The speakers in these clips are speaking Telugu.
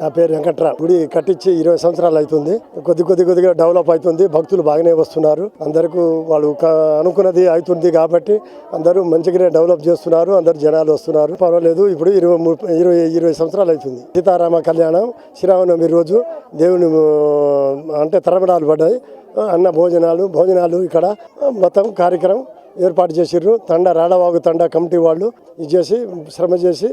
నా పేరు వెంకట్రావు. గుడి కట్టించి ఇరవై సంవత్సరాలు అవుతుంది. కొద్ది కొద్ది కొద్దిగా డెవలప్ అవుతుంది. భక్తులు బాగానే వస్తున్నారు. అందరికీ వాళ్ళు అనుకున్నది అవుతుంది కాబట్టి అందరూ మంచిగానే డెవలప్ చేస్తున్నారు. అందరు జనాలు వస్తున్నారు. పర్వాలేదు ఇప్పుడు ఇరవై ఇరవై ఇరవై సంవత్సరాలు అవుతుంది. సీతారామ కళ్యాణం శ్రీరామనవమి రోజు దేవుని అంటే తరమడాలు పడ్డాయి. అన్న భోజనాలు భోజనాలు ఇక్కడ మొత్తం కార్యక్రమం ఏర్పాటు చేసిర్రు. తండ రాడవాగు తండ కమిటీ వాళ్ళు ఇది చేసి శ్రమ చేసి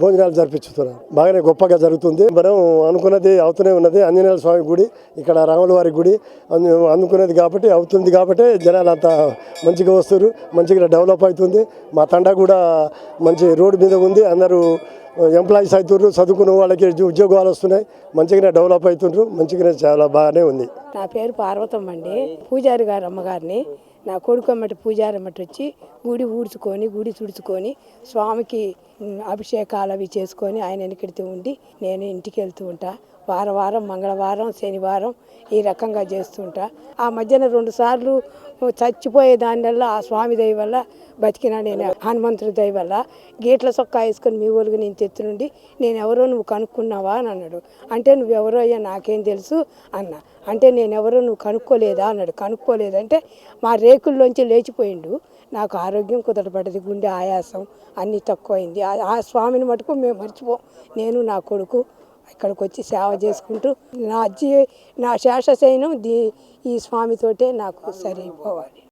భోజనాలు జరిపించుతున్నారు బాగానే గొప్పగా జరుగుతుంది. మనం అనుకున్నది అవుతూనే ఉన్నది. ఆంజనేయ స్వామి గుడి ఇక్కడ రాములవారి గుడి అనుకున్నది కాబట్టి అవుతుంది కాబట్టి జనాలు అంత మంచిగా వస్తారు మంచిగా డెవలప్ అవుతుంది. మా తండ కూడా మంచి రోడ్డు మీద ఉంది. అందరూ ఎంప్లాయీస్ అవుతున్నారు చదువుకున్న వాళ్ళకి ఉద్యోగాలు వస్తున్నాయి. మంచిగానే డెవలప్ అవుతుండ్రు మంచిగానే చాలా బాగానే ఉంది. నా పేరు పార్వతమ్మ అండి. పూజారి గారు అమ్మగారిని. నా కొడుకు అమ్మటి పూజారి అమ్మటి వచ్చి గుడి ఊడ్చుకొని గుడి తుడుచుకొని స్వామికి అభిషేకాలు అవి చేసుకొని ఆయన వెనకెడుతూ ఉండి నేను ఇంటికి వెళ్తూ ఉంటా. వారం వారం మంగళవారం శనివారం ఈ రకంగా చేస్తుంటా. ఆ మధ్యన రెండు సార్లు చచ్చిపోయే దానివల్ల ఆ స్వామి దయ వల్ల బతికినా నేను హనుమంతుడి దయ వల్ల గేట్ల సొక్క వేసుకొని మీ ఊరికి నేను తెచ్చునుండి నేను ఎవరో నువ్వు కనుక్కున్నావా అని అన్నాడు. అంటే నువ్వెవరో అయ్యా నాకేం తెలుసు అన్న. అంటే నేను ఎవరో నువ్వు కనుక్కోలేదా అన్నాడు. కనుక్కోలేదంటే మా రేకుల్లోంచి లేచిపోయిండు. నాకు ఆరోగ్యం కుదరపడ్డది గుండె ఆయాసం అన్నీ తక్కువైంది. ఆ- స్వామిని మటుకు మేము మర్చిపోం. నేను నా కొడుకు ఇక్కడికి వచ్చి సేవ చేసుకుంటూ నా జీ నా శేషశయనం దీ ఈ స్వామితోటే నాకు సరిపోవాలి.